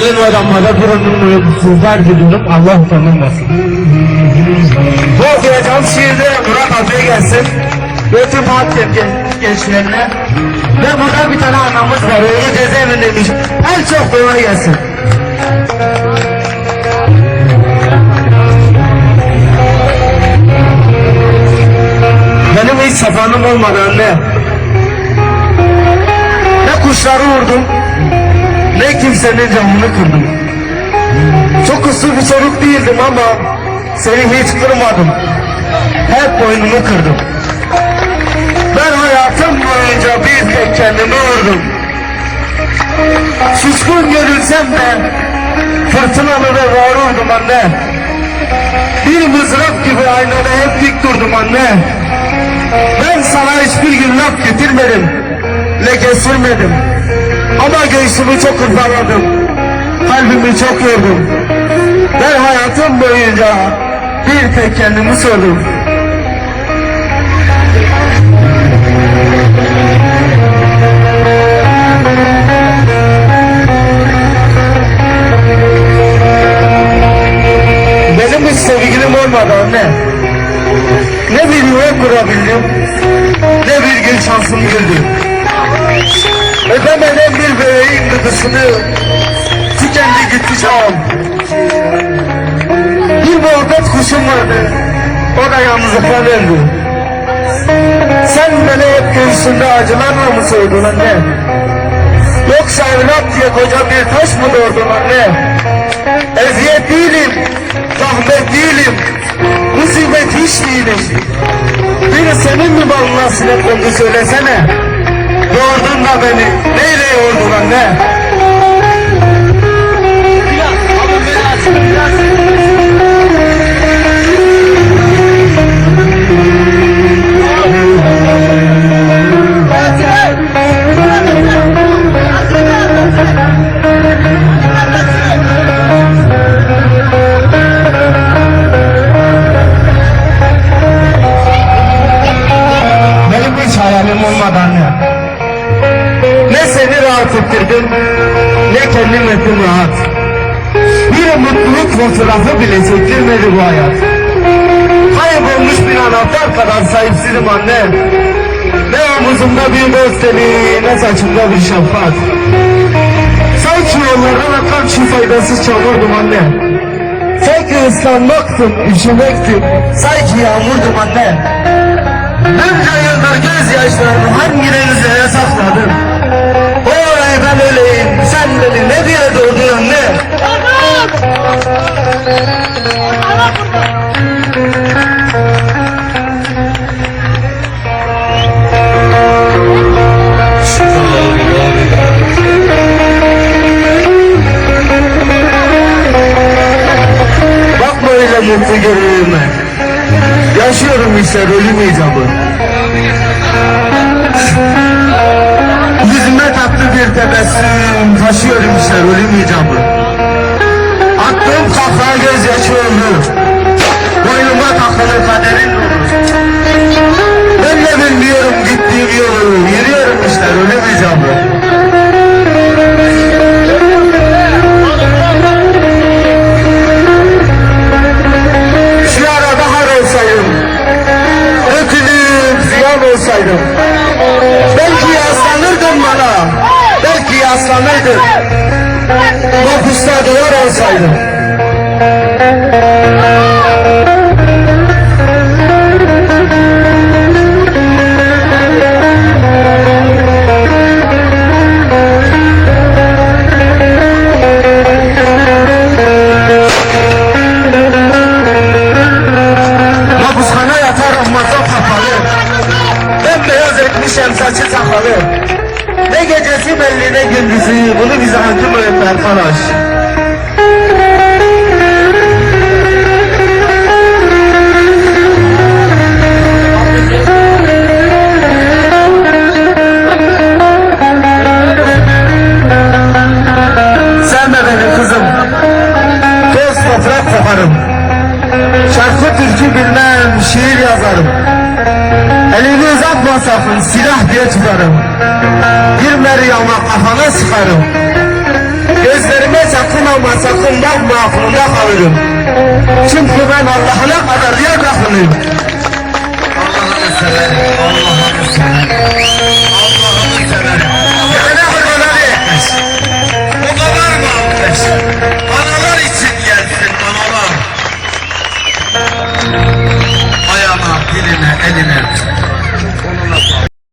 gelin ve damada duranın uyumsuzlar diliyorum. Allah utanılmasın. Bu okuyacağım şiirde Murat abiye gelsin. Ve tüm gen- gençlerine. Ve burada bir tane anamız var. Oğlu cezaevindeymiş. En çok kolay gelsin. Benim hiç safanım olmadı anne. Ne kuşları vurdum, ne kimsenin camını kırdım. Çok uslu bir çocuk değildim ama seni hiç kırmadım. Hep boynumu kırdım. Ben hayatım boyunca bir tek kendimi vurdum. Suskun görülsem de fırtınalı ve var oldum anne. Bir mızrak gibi aynada hep dik durdum anne. Ben sana hiçbir gün laf getirmedim. Leke sürmedim. Ama göğsümü çok hırpaladım. Kalbimi çok yordum. Ben hayatım boyunca bir tek kendimi sordum. Benim hiç sevgilim olmadı anne. Ne bir yuva kurabildim, ne bir gün şansım güldü. Gıdısını tükendi gitti çağım. Bir muhabbet kuşum vardı, o da yalnızlıkla öldü. Sen beni hep göğsünde acılarla mı soydun anne? Yoksa evlat diye koca bir taş mı doğurdun anne? Eziyet değilim, zahmet değilim, musibet hiç değilim. Biri senin mi balına sinek kondu söylesene. Yoğurdun da beni, neyle yoğurdun ne kendim ettim rahat. Bir mutluluk fotoğrafı bile çektirmedi bu hayat. Kaybolmuş bir anahtar kadar sahipsizim anne. Ne omuzumda bir gösteri, ne saçımda bir şafak. Sanki yollardan akan şu faydasız çamurdum anne. Sanki ıslanmaktım, üşümektim. Sanki yağmurdum anne. Bunca yıldır gözyaşlarımı hangilerinize sakladım? Oy ben öleyim, sen beni ne diye doğdun anne? Bakma öyle mutlu. Yaşıyorum işte ölüm icabı. Bir tebessüm taşıyorum işte ölüm icabı. Attığım kahkaha gözyaşı oldu. Boynuma takılı kaderin. Ben de bilmiyorum gittiğim yolu. Yürüyorum işte ölüm icabı. Olsaydım, belki yaslanırdın bana, belki yaslanırdın, mahpusta duvar olsaydım. Mahpushane yatarım masa kapalı, bembeyaz etmişim saçı sakalı. Ne gecesi belli ne gündüzü, bunu bize hakim öğretti arkadaş. Sen benim kızım. Toz toprak kokarım. Şarkı türkü bilmem, şiir yazarım. Elini basasın silah diye çıkarım. Bir meryama kafana sıkarım. Gözlerime sakın ama sakın bakma aklında kalırım. Çünkü ben Allah'a